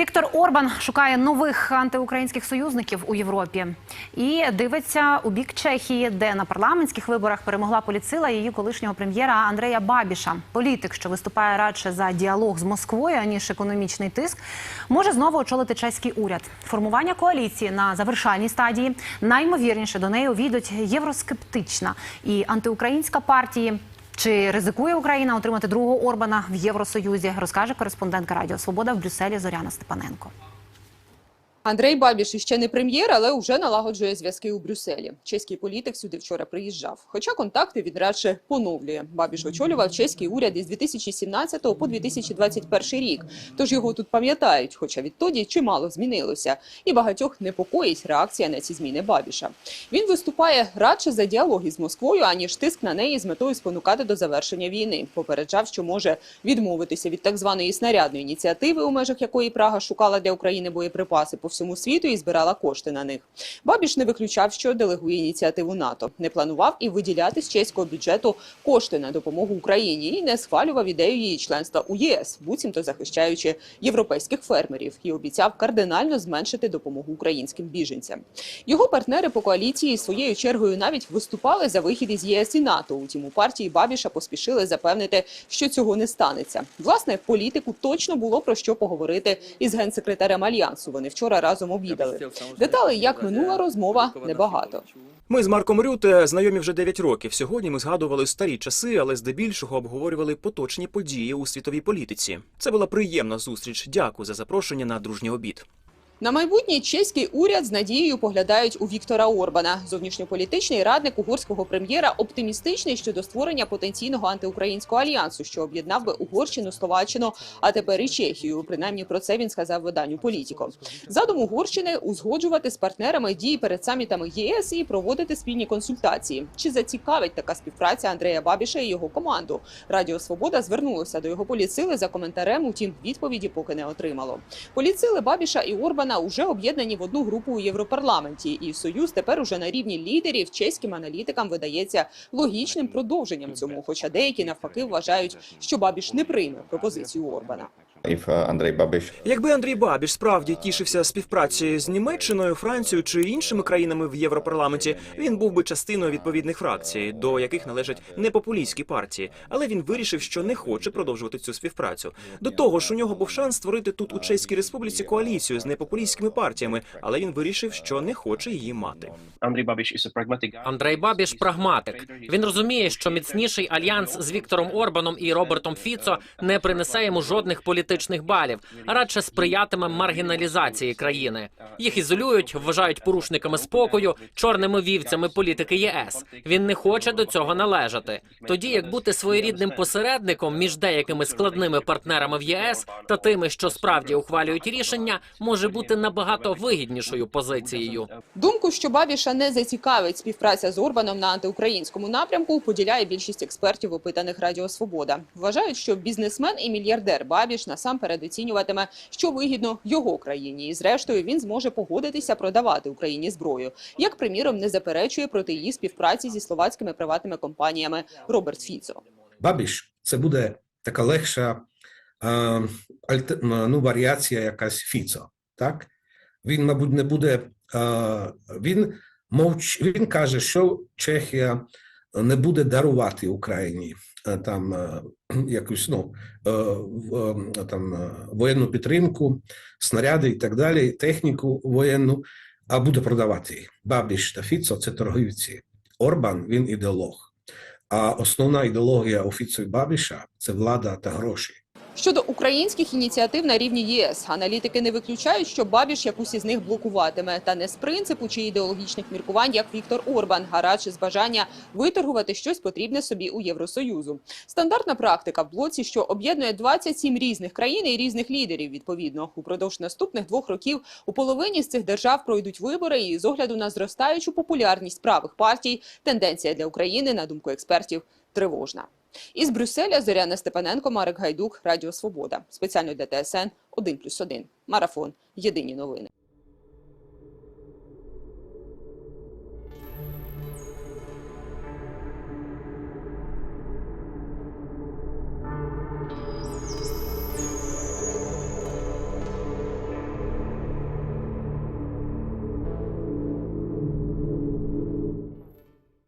Віктор Орбан шукає нових антиукраїнських союзників у Європі і дивиться у бік Чехії, де на парламентських виборах перемогла поліцила її колишнього прем'єра Андрея Бабіша. Політик, що виступає радше за діалог з Москвою аніж економічний тиск, може знову очолити чеський уряд. Формування коаліції на завершальній стадії наймовірніше до неї увійдуть євроскептична і антиукраїнська партії. Чи ризикує Україна отримати другого Орбана в Євросоюзі? Розкаже кореспондентка Радіо Свобода в Брюсселі Зоряна Степаненко. Андрей Бабіш іще не прем'єр, але вже налагоджує зв'язки у Брюсселі. Чеський політик сюди вчора приїжджав. Хоча контакти він радше поновлює. Бабіш очолював чеський уряд із 2017 по 2021 рік. Тож його тут пам'ятають, хоча відтоді чимало змінилося. І багатьох непокоїть реакція на ці зміни Бабіша. Він виступає радше за діалог із Москвою, аніж тиск на неї з метою спонукати до завершення війни. Попереджав, що може відмовитися від так званої снарядної ініціативи, у межах якої Прага шукала для України боєприпаси по всьому світу і збирала кошти на них. Бабіш не виключав, що делегує ініціативу НАТО. Не планував і виділяти з чеського бюджету кошти на допомогу Україні і не схвалював ідею її членства у ЄС, буцімто захищаючи європейських фермерів, і обіцяв кардинально зменшити допомогу українським біженцям. Його партнери по коаліції своєю чергою навіть виступали за вихід із ЄС і НАТО. Утім, у партії Бабіша поспішили запевнити, що цього не станеться. Власне, політику точно було про що поговорити із генсекретарем альянсу. Вони вчора разом обідали. Деталей, як минула розмова, небагато. Ми з Марком Рюте знайомі вже 9 років. Сьогодні ми згадували старі часи, але здебільшого обговорювали поточні події у світовій політиці. Це була приємна зустріч. Дякую за запрошення на дружній обід. На майбутнє чеський уряд з надією поглядають у Віктора Орбана. Зовнішньополітичний радник угорського прем'єра оптимістичний щодо створення потенційного антиукраїнського альянсу, що об'єднав би Угорщину, Словаччину, а тепер і Чехію. Принаймні про це він сказав виданню Політіко. Задум Угорщини узгоджувати з партнерами дії перед самітами ЄС і проводити спільні консультації. Чи зацікавить така співпраця Андрея Бабіша і його команду? Радіо Свобода звернулося до його поліцили за коментарем. Утім, відповіді поки не отримало. Поліцили Бабіша і Орбана уже об'єднані в одну групу у Європарламенті, і союз тепер уже на рівні лідерів чеським аналітикам видається логічним продовженням цьому. Хоча деякі навпаки вважають, що Бабіш не прийме пропозицію Орбана. Uh, Andrej Babiš Якби Андрій Бабіш справді тішився співпрацею з Німеччиною, Францією чи іншими країнами в Європарламенті, він був би частиною відповідних фракцій, до яких належать непопулістські партії. Але він вирішив, що не хоче продовжувати цю співпрацю. До того ж, у нього був шанс створити тут у Чеській Республіці коаліцію з непопулістськими партіями, але він вирішив, що не хоче її мати. Андрій Бабіш. Андрей Бабіш прагматик. Він розуміє, що міцніший альянс з Віктором Орбаном і Робертом Фіцо не принесе йому жодних політичних балів, а радше сприятиме маргіналізації країни. Їх ізолюють, вважають порушниками спокою, чорними вівцями політики ЄС. Він не хоче до цього належати. Тоді як бути своєрідним посередником між деякими складними партнерами в ЄС та тими, що справді ухвалюють рішення, може бути набагато вигіднішою позицією. Думку, що Бабіша не зацікавить співпраця з Орбаном на антиукраїнському напрямку, поділяє більшість експертів, опитаних Радіо Свобода. Вважають, що бізнесмен і мільярдер Бабіш насамперед оцінюватиме, що вигідно його країні, і зрештою він зможе погодитися продавати Україні зброю. Як приміром не заперечує проти її співпраці зі словацькими приватними компаніями Роберт Фіцо. Бабіш це буде така легша е, альте, ну, варіація якась Фіцо. Так? Він, мабуть, не буде. Е, він, мовч, він каже, що Чехія не буде дарувати Україні там е, якусь ну, е, е, там, е, воєнну підтримку, снаряди і так далі, техніку воєнну, а буде продавати. Бабіш та Фіцо це торгівці. Орбан він ідеолог. А основна ідеологія офіцу і Бабіша це влада та гроші. Щодо українських ініціатив на рівні ЄС, аналітики не виключають, що Бабіш якусь із них блокуватиме, та не з принципу чи ідеологічних міркувань, як Віктор Орбан, а радше з бажання виторгувати щось потрібне собі у Євросоюзу. Стандартна практика в блоці, що об'єднує 27 різних країн і різних лідерів. Відповідно, упродовж наступних двох років у половині з цих держав пройдуть вибори, і з огляду на зростаючу популярність правих партій, тенденція для України, на думку експертів, тривожна. Із Брюсселя Зоряна Степаненко, Марик Гайдук, Радіо Свобода. Спеціально для ТСН 1+,1. Марафон. Єдині новини.